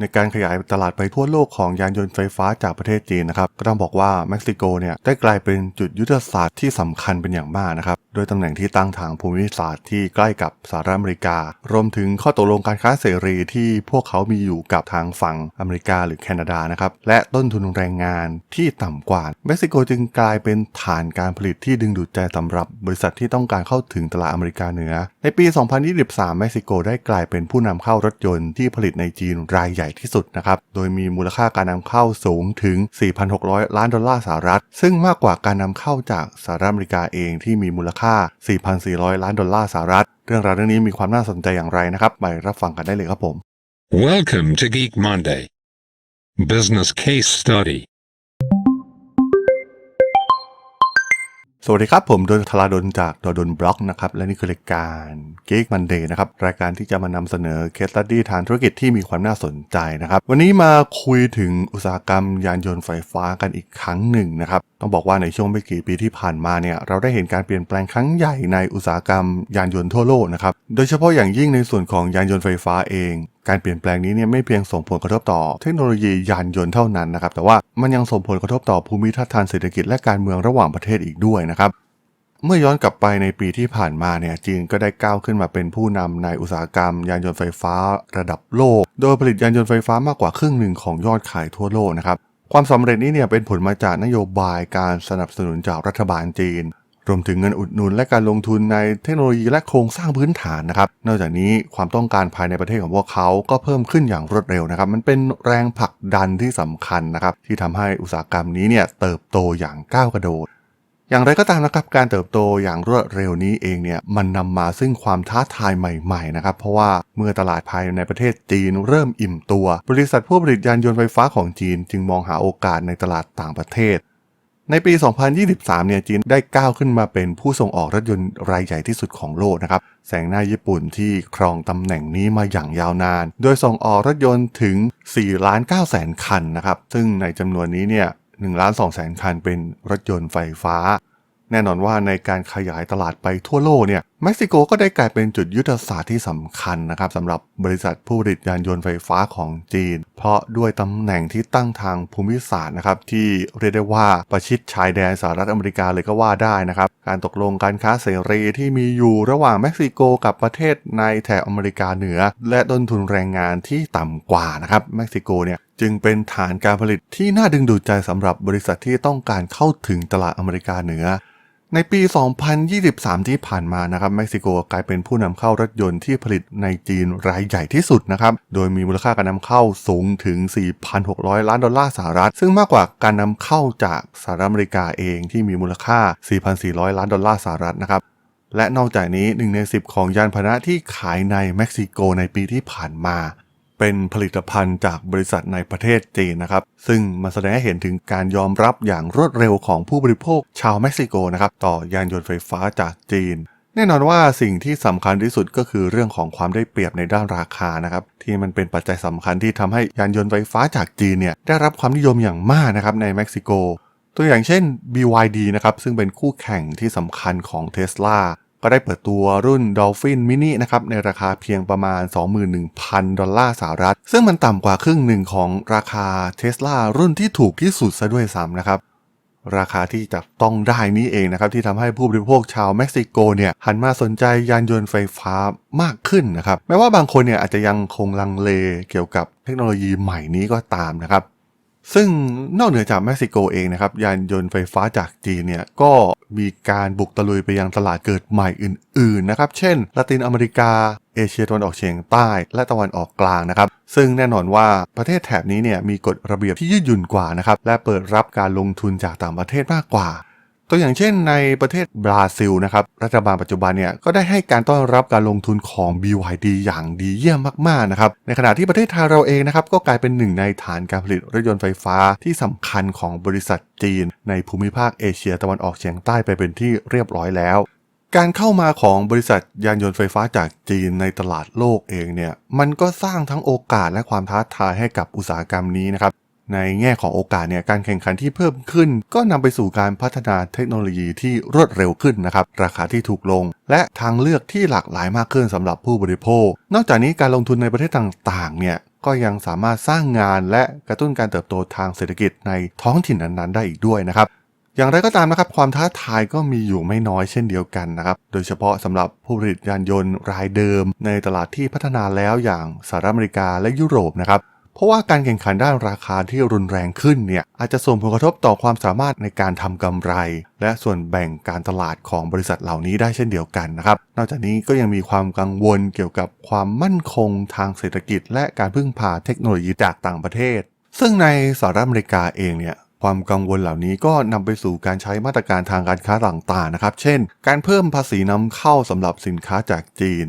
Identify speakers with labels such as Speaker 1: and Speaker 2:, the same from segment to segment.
Speaker 1: ในการขยายตลาดไปทั่วโลกของยานยนต์ไฟฟ้าจากประเทศจีนนะครับ ก็ต้องบอกว่าเม็กซิโกเนี่ยได้กลายเป็นจุดยุทธศาสตร์ที่สำคัญเป็นอย่างมากนะครับ โดยตำแหน่งที่ตั้งทางภูมิศาสตร์ที่ใกล้กับสหรัฐอเมริกา รวมถึงข้อตกลงการค้าเสรีที่พวกเขามีอยู่กับทางฝั่งอเมริกาหรือแคนาดานะครับ และต้นทุนแรงงานที่ต่ำกว่า เม็กซิโกจึงกลายเป็นฐานการผลิตที่ดึงดูดใจสำหรับบริษัทที่ต้องการเข้าถึงตลาดอเมริกาเหนือ ในปี 2023 เม็กซิโกได้กลายเป็นผู้นำเข้ารถยนต์ที่ผลิตในจีนรายใหญ่ที่สุดนะครับ โดยมีมูลค่าการนำเข้าสูงถึง 4,600 ล้านดอลลาร์สหรัฐ ซึ่งมากกว่าการนำเข้าจากสหรัฐอเมริกาเองที่มีมูลค่า 4,400 ล้านดอลลาร์สหรัฐ เรื่องราวเรื่องนี้มีความน่าสนใจอย่างไรนะครับ ไปรับฟังกันได้เลยครับผม
Speaker 2: Welcome to Geek Monday. Business Case Study.
Speaker 1: สวัสดีครับ ผมดนทราดนจากดดนบล็อกนะครับ และนี่คือรายการ Geek Monday นะครับ รายการที่จะมานำเสนอเคสตัดดี้ทางธุรกิจที่มีความน่าสนใจนะครับ วันนี้มาคุยถึงอุตสาหกรรมยานยนต์ไฟฟ้ากันอีกครั้งหนึ่งนะครับ ต้องบอกว่าในช่วงไม่กี่ปีที่ผ่านมาเนี่ยเราได้เห็นการเปลี่ยนแปลงครั้งใหญ่ในอุตสาหกรรมยานยนต์ทั่วโลกนะครับโดยเฉพาะอย่างยิ่งในส่วนของยานยนต์ไฟฟ้าเอง การเปลี่ยนแปลงนี้เนี่ยไม่เพียงส่งผลกระทบต่อเทคโนโลยียานยนต์เท่านั้นนะครับ แต่ว่ามันยังส่งผลกระทบต่อภูมิทัศน์ทางเศรษฐกิจและการเมืองระหว่างประเทศอีกด้วยนะครับ เมื่อย้อนกลับไปในปีที่ผ่านมาเนี่ยจีนก็ได้ก้าวขึ้นมาเป็นผู้นำในอุตสาหกรรม ยานยนต์ไฟฟ้า ระดับโลก โดยผลิตยานยนต์ไฟฟ้ามากกว่าครึ่งหนึ่งของยอดขายทั่วโลกนะครับความสำเร็จนี้เนี่ยเป็นผลมาจากนโยบายการสนับสนุนจากรัฐบาลจีน รวมถึงเงินอุดหนุนและการลงทุนในเทคโนโลยีและโครงสร้างพื้นฐานนะครับ นอกจากนี้ความต้องการภายในประเทศของพวกเขาก็เพิ่มขึ้นอย่างรวดเร็วนะครับ มันเป็นแรงผลักดันที่สำคัญนะครับ ที่ทำให้อุตสาหกรรมนี้เนี่ยเติบโตอย่างก้าวกระโดด อย่างไรก็ตามนะครับการเติบโตอย่างรวดเร็วนี้เองเนี่ยมันนำมาซึ่งความท้าทายใหม่ๆนะครับเพราะว่าเมื่อตลาดภายในประเทศจีนเริ่มอิ่มตัว บริษัทผู้ผลิตยานยนต์ไฟฟ้าของจีน จึงมองหาโอกาสในตลาดต่างประเทศ ในปี 2023 เนี่ยจีนได้ก้าวขึ้นมาเป็นผู้ส่งออกรถยนต์รายใหญ่ที่สุดของโลกนะครับ แสงหน้าญี่ปุ่นที่ครองตำแหน่งนี้มาอย่างยาวนาน โดยส่งออกรถยนต์ถึง 4 ล้าน9แสนคันนะครับ ซึ่งในจำนวนนี้เนี่ย1ล้าน2แสนคันเป็นรถยนต์ไฟฟ้า แน่นอนว่าในการขยายตลาดไปทั่วโลกเนี่ยเม็กซิโกก็ได้กลายเป็นจุดยุทธศาสตร์ที่สำคัญนะครับสำหรับบริษัทผู้ผลิตยานยนต์ไฟฟ้าของจีน เพราะด้วยตำแหน่งที่ตั้งทางภูมิศาสตร์นะครับที่เรียกได้ว่าประชิดชายแดนสหรัฐอเมริกาเลยก็ว่าได้นะครับการตกลงการค้าเสรีที่มีอยู่ระหว่างเม็กซิโกกับประเทศในแถบอเมริกาเหนือ และต้นทุนแรงงานที่ต่ำกว่านะครับเม็กซิโกเนี่ย จึงเป็นฐานการผลิตที่น่าดึงดูดใจสำหรับบริษัทที่ต้องการเข้าถึงตลาดอเมริกาเหนือ ในปี 2023 ที่ผ่านมานะครับเม็กซิโกกลายเป็นผู้นำเข้ารถยนต์ที่ผลิตในจีนรายใหญ่ที่สุดนะครับ โดยมีมูลค่าการนำเข้าสูงถึง 4,600 ล้านดอลลาร์สหรัฐ ซึ่งมากกว่าการนำเข้าจากสหรัฐอเมริกาเองที่มีมูลค่า 4,400 ล้านดอลลาร์สหรัฐนะครับและนอกจากนี้ 1 ใน 10 ของยานพาหนะที่ขายในเม็กซิโกในปีที่ผ่านมา เป็นผลิตภัณฑ์จากบริษัทในประเทศจีนนะครับ ซึ่งมันแสดงให้เห็นถึงการยอมรับอย่างรวดเร็วของผู้บริโภคชาวเม็กซิโกนะครับต่อยานยนต์ไฟฟ้าจากจีน แน่นอนว่าสิ่งที่สำคัญที่สุดก็คือเรื่องของความได้เปรียบในด้านราคานะครับที่มันเป็นปัจจัยสำคัญที่ทำให้ยานยนต์ไฟฟ้าจากจีนเนี่ยได้รับความนิยมอย่างมากนะครับในเม็กซิโกตัวอย่างเช่น BYD นะครับซึ่งเป็นคู่แข่งที่สำคัญของ Tesla ก็ได้เปิดตัวรุ่น Dolphin Mini นะครับในราคาเพียงประมาณ 21,000 ดอลลาร์สหรัฐ ซึ่งมันต่ำกว่าครึ่งหนึ่งของราคา Tesla รุ่นที่ถูกที่สุดซะด้วยซ้ำนะครับราคาที่จะต้องได้นี้เองนะครับ ที่ทำให้ผู้บริโภคชาวเม็กซิโกเนี่ยหันมาสนใจยานยนต์ไฟฟ้ามากขึ้นนะครับ แม้ว่าบางคนเนี่ยอาจจะยังคงลังเลเกี่ยวกับเทคโนโลยีใหม่นี้ก็ตามนะครับ ซึ่งนอกเหนือจากเม็กซิโกเองนะครับ ยานยนต์ไฟฟ้าจากจีนเนี่ย ก็มีการบุกตะลุยไปยังตลาดเกิดใหม่อื่นๆนะครับ เช่นละตินอเมริกา เอเชียตะวันออกเฉียงใต้ และตะวันออกกลางนะครับ ซึ่งแน่นอนว่าประเทศแถบนี้เนี่ยมีกฎระเบียบที่ยืดหยุ่นกว่านะครับ และเปิดรับการลงทุนจากต่างประเทศมากกว่า ตัวอย่างเช่นในประเทศบราซิลนะครับรัฐบาลปัจจุบันเนี่ยก็ได้ให้การต้อนรับการลงทุนของ BYD อย่างดีเยี่ยมมากๆนะครับในขณะที่ประเทศไทยเราเองนะครับก็กลายเป็นหนึ่งในฐานการผลิตรถยนต์ไฟฟ้าที่สำคัญของบริษัทจีน ในภูมิภาคเอเชียตะวันออกเฉียงใต้ไปเป็นที่เรียบร้อยแล้ว การเข้ามาของบริษัทยานยนต์ไฟฟ้าจากจีนในตลาดโลกเองเนี่ยมันก็สร้างทั้งโอกาสและความท้าทายให้กับอุตสาหกรรมนี้นะครับ ในแง่ของโอกาสเนี่ยการแข่งขันที่เพิ่มขึ้น ก็นำไปสู่การพัฒนาเทคโนโลยีที่รวดเร็วขึ้นนะครับราคาที่ถูกลง และทางเลือกที่หลากหลายมากขึ้นสำหรับผู้บริโภค นอกจากนี้การลงทุนในประเทศต่างๆเนี่ยก็ยังสามารถสร้างงานและกระตุ้นการเติบโตทางเศรษฐกิจในท้องถิ่นนั้นๆ ได้อีกด้วยนะครับอย่างไรก็ตามนะครับความท้าทายก็มีอยู่ไม่น้อยเช่นเดียวกันนะครับโดยเฉพาะสำหรับผู้ผลิตยานยนต์รายเดิม ในตลาดที่พัฒนาแล้วอย่างสหรัฐอเมริกาและยุโรปนะครับ เพราะว่าการแข่งขันด้านราคาที่รุนแรงขึ้นเนี่ยอาจจะส่งผลกระทบต่อความสามารถในการทำกำไร และส่วนแบ่งการตลาดของบริษัทเหล่านี้ได้เช่นเดียวกันนะครับ นอกจากนี้ก็ยังมีความกังวลเกี่ยวกับความมั่นคงทางเศรษฐกิจ และการพึ่งพาเทคโนโลยีจากต่างประเทศ ซึ่งในสหรัฐอเมริกาเองเนี่ยความกังวลเหล่านี้ก็นำไปสู่การใช้มาตรการทางการค้าต่างๆนะครับ เช่น การเพิ่มภาษีนำเข้าสำหรับสินค้าจากจีน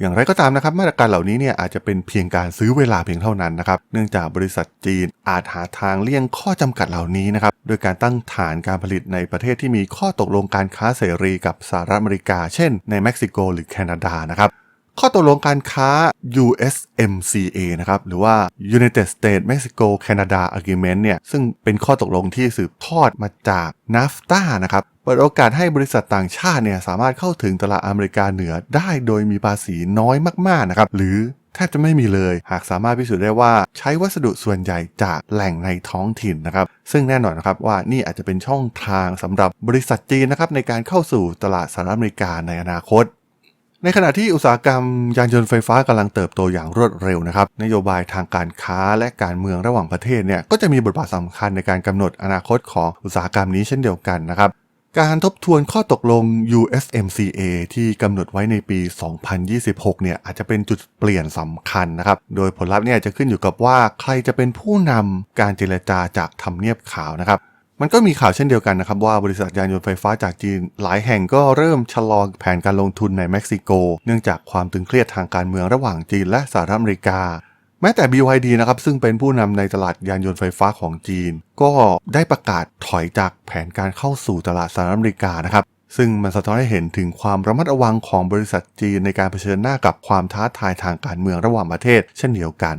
Speaker 1: อย่างไรก็ตามนะครับมาตรการเหล่านี้เนี่ยอาจจะเป็นเพียงการซื้อเวลาเพียงเท่านั้นนะครับเนื่องจากบริษัทจีนอาจหาทางเลี่ยงข้อจำกัดเหล่านี้นะครับโดยการตั้งฐานการผลิตในประเทศที่มีข้อตกลงการค้าเสรีกับสหรัฐอเมริกา เช่นในเม็กซิโกหรือแคนาดานะครับข้อตกลงการค้า USMCA นะครับหรือว่า United States Mexico Canada Agreement เนี่ยซึ่งเป็นข้อตกลงที่สืบทอดมาจาก NAFTA นะครับ ปิดโอกาสให้บริษัทต่างชาติเนี่ยสามารถเข้าถึงตลาดอเมริกาเหนือได้โดยมีภาษีน้อยมากๆนะครับหรือแทบจะไม่มีเลย หากสามารถพิสูจน์ได้ว่าใช้วัสดุส่วนใหญ่จากแหล่งในท้องถิ่นนะครับ ซึ่งแน่นอนนะครับว่านี่อาจจะเป็นช่องทางสำหรับบริษัทจีนนะครับในการเข้าสู่ตลาดสหรัฐอเมริกาในอนาคตในขณะที่อุตสาหกรรมยานยนต์ไฟฟ้ากำลังเติบโตอย่างรวดเร็วนะครับ นโยบายทางการค้าและการเมืองระหว่างประเทศเนี่ยก็จะมีบทบาทสำคัญในการกำหนดอนาคตของอุตสาหกรรมนี้เช่นเดียวกันนะครับ การทบทวนข้อตกลง USMCA ที่กำหนดไว้ในปี 2026 เนี่ยอาจจะเป็นจุดเปลี่ยนสำคัญนะครับ โดยผลลัพธ์เนี่ยจะขึ้นอยู่กับว่าใครจะเป็นผู้นำการเจรจาจากทำเนียบขาวนะครับ มันก็มีข่าวเช่นเดียวกันนะครับ ว่าบริษัทยานยนต์ไฟฟ้าจากจีนหลายแห่งก็เริ่มชะลอแผนการลงทุนในเม็กซิโก เนื่องจากความตึงเครียดทางการเมืองระหว่างจีนและสหรัฐอเมริกา แม้แต่ BYD นะครับ ซึ่งเป็นผู้นำในตลาดยานยนต์ไฟฟ้าของจีน ก็ได้ประกาศถอยจากแผนการเข้าสู่ตลาดสหรัฐอเมริกานะครับซึ่งมันสะท้อนให้เห็นถึงความระมัดระวังของบริษัทจีนในการเผชิญหน้ากับความท้าทายทางการเมืองระหว่างประเทศ เช่นเดียวกัน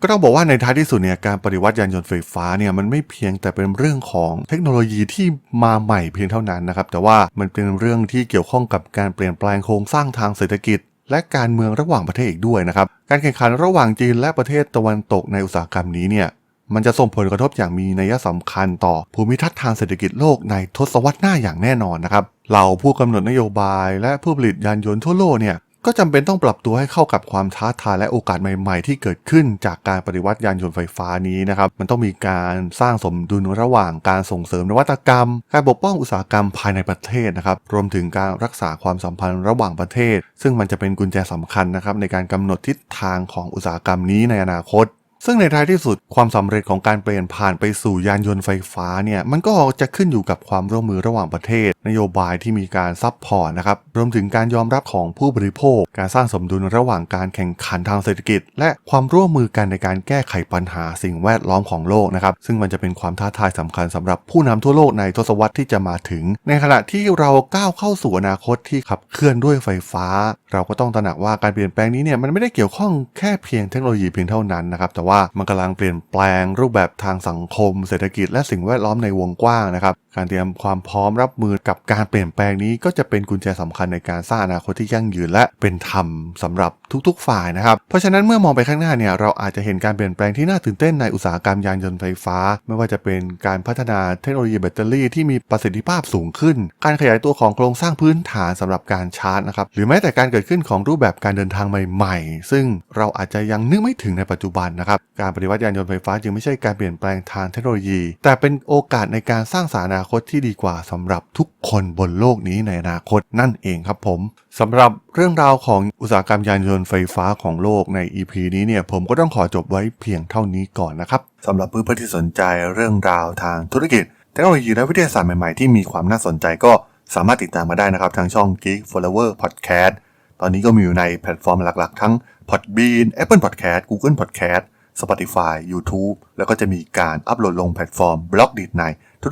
Speaker 1: ก็ต้องบอกว่าในท้ายที่สุดเนี่ยการปฏิวัติยานยนต์ไฟฟ้าเนี่ยมันไม่เพียงแต่เป็นเรื่องของเทคโนโลยีที่มาใหม่เพียงเท่านั้นนะครับแต่ว่ามันเป็นเรื่องที่เกี่ยวข้องกับการเปลี่ยนแปลงโครงสร้างทางเศรษฐกิจ และการเมืองระหว่างประเทศอีกด้วยนะครับ การแข่งขันระหว่างจีนและประเทศตะวันตกในอุตสาหกรรมนี้เนี่ยมันจะส่งผลกระทบอย่างมีนัยสำคัญต่อภูมิทัศน์ทางเศรษฐกิจโลกในทศวรรษหน้าอย่างแน่นอนนะครับ เราผู้กำหนดนโยบายและผู้ผลิตยานยนต์ทั่วโลกเนี่ย ก็จำเป็นต้องปรับตัวให้เข้ากับความท้าทายและโอกาสใหม่ๆ ที่เกิดขึ้นจากการปฏิวัติยานยนต์ไฟฟ้านี้นะครับ มันต้องมีการสร้างสมดุลระหว่างการส่งเสริมนวัตกรรม การปกป้องอุตสาหกรรมภายในประเทศนะครับ รวมถึงการรักษาความสัมพันธ์ระหว่างประเทศ ซึ่งมันจะเป็นกุญแจสำคัญนะครับในการกำหนดทิศทางของอุตสาหกรรมนี้ในอนาคต ซึ่งในท้ายที่สุดความสำเร็จของการเปลี่ยนผ่านไปสู่ยานยนต์ไฟฟ้าเนี่ยมันก็จะขึ้นอยู่กับความร่วมมือระหว่างประเทศ นโยบายที่มีการซับพอร์ตนะครับรวมถึงการยอมรับของผู้บริโภค การสร้างสมดุลระหว่างการแข่งขันทางเศรษฐกิจ และความร่วมมือกันในการแก้ไขปัญหาสิ่งแวดล้อมของโลกนะครับซึ่งมันจะเป็นความท้าทายสำคัญสำหรับผู้นำทั่วโลกในทศวรรษที่จะมาถึง ในขณะที่เราก้าวเข้าสู่อนาคตที่ขับเคลื่อนด้วยไฟฟ้า เราก็ต้องตระหนักว่าการเปลี่ยนแปลงนี้เนี่ยมันไม่ได้เกี่ยวข้องแค่เพียงเทคโนโลยีเพียงเท่านั้นนะครับแต่ว่ามันกำลังเปลี่ยนแปลงรูปแบบทางสังคม เศรษฐกิจและสิ่งแวดล้อมในวงกว้างนะครับการเตรียมความพร้อมรับมือกับการเปลี่ยนแปลงนี้ก็จะเป็นกุญแจสำคัญในการสร้างอนาคตที่ยั่งยืนและเป็นธรรมสำหรับทุกๆฝ่ายนะครับเพราะฉะนั้นเมื่อมองไปข้างหน้าเนี่ยเราอาจจะเห็นการเปลี่ยนแปลงที่น่าตื่นเต้นในอุตสาหกรรมยานยนต์ไฟฟ้า ไม่ว่าจะเป็นการพัฒนาเทคโนโลยีแบตเตอรี่ที่มีประสิทธิภาพสูงขึ้น การขยายตัวของโครงสร้างพื้นฐานสำหรับการชาร์จนะครับหรือแม้แต่การเกิดขึ้นของรูปแบบการเดินทางใหม่ ๆ ซึ่งเราอาจจะยังนึกไม่ถึงในปัจจุบันนะครับการปฏิวัติยานยนต์ไฟฟ้าจึงไม่ใช่การเปลี่ยนแปลงทางเทคโนโลยี แต่เป็นโอกาสในการสร้างสารอนาคตที่ดีกว่าสำหรับทุกคนบนโลกนี้ในอนาคตนั่นเองครับผมสำหรับเรื่องราวของอุตสาหกรรมยานยนต์ไฟฟ้าของโลกใน EP นี้เนี่ยผมก็ต้องขอจบไว้เพียงเท่านี้ก่อนนะครับสำหรับเพื่อนๆที่สนใจเรื่องราวทางธุรกิจเทคโนโลยีและวิทยาศาสตร์ใหม่ๆที่มีความน่าสนใจก็สามารถติดตามมาได้นะครับ ทางช่อง Geek Flower Podcast ตอนนี้ก็มีอยู่ในแพลตฟอร์มหลักๆ ทั้ง Podbean Apple Podcast Google Podcast Spotify YouTube แล้วก็จะมีการอัปโหลดลงแพลตฟอร์มบล็อกดีดใน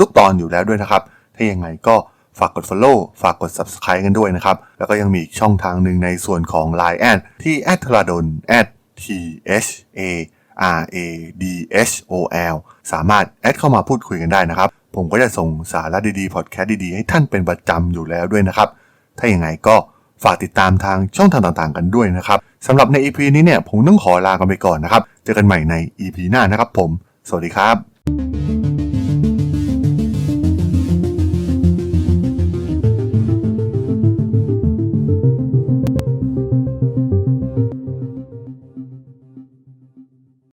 Speaker 1: ทุกๆตอนอยู่แล้วด้วยนะครับ ถ้ายังไงก็ฝากกด Follow ฝากกด Subscribe กันด้วยนะครับ แล้วก็ยังมีช่องทางหนึ่งในส่วนของ Line แอดที่ a d t h a d o n t h a r a d h o l สามารถแอดเข้ามาพูดคุยกันได้นะครับ ผมก็จะส่งสาระดีๆ พอดแคสต์ดีๆ ให้ท่านเป็นประจำอยู่แล้วด้วยนะครับ ถ้าอย่างไรก็ฝากติดตามทางช่องทางต่างๆ กันด้วยนะครับสำหรับใน EP นี้เนี่ยผมต้องขอลากันไปก่อนนะครับ เจอกันใหม่ใน EP หน้านะครับผม สวัสดีครับ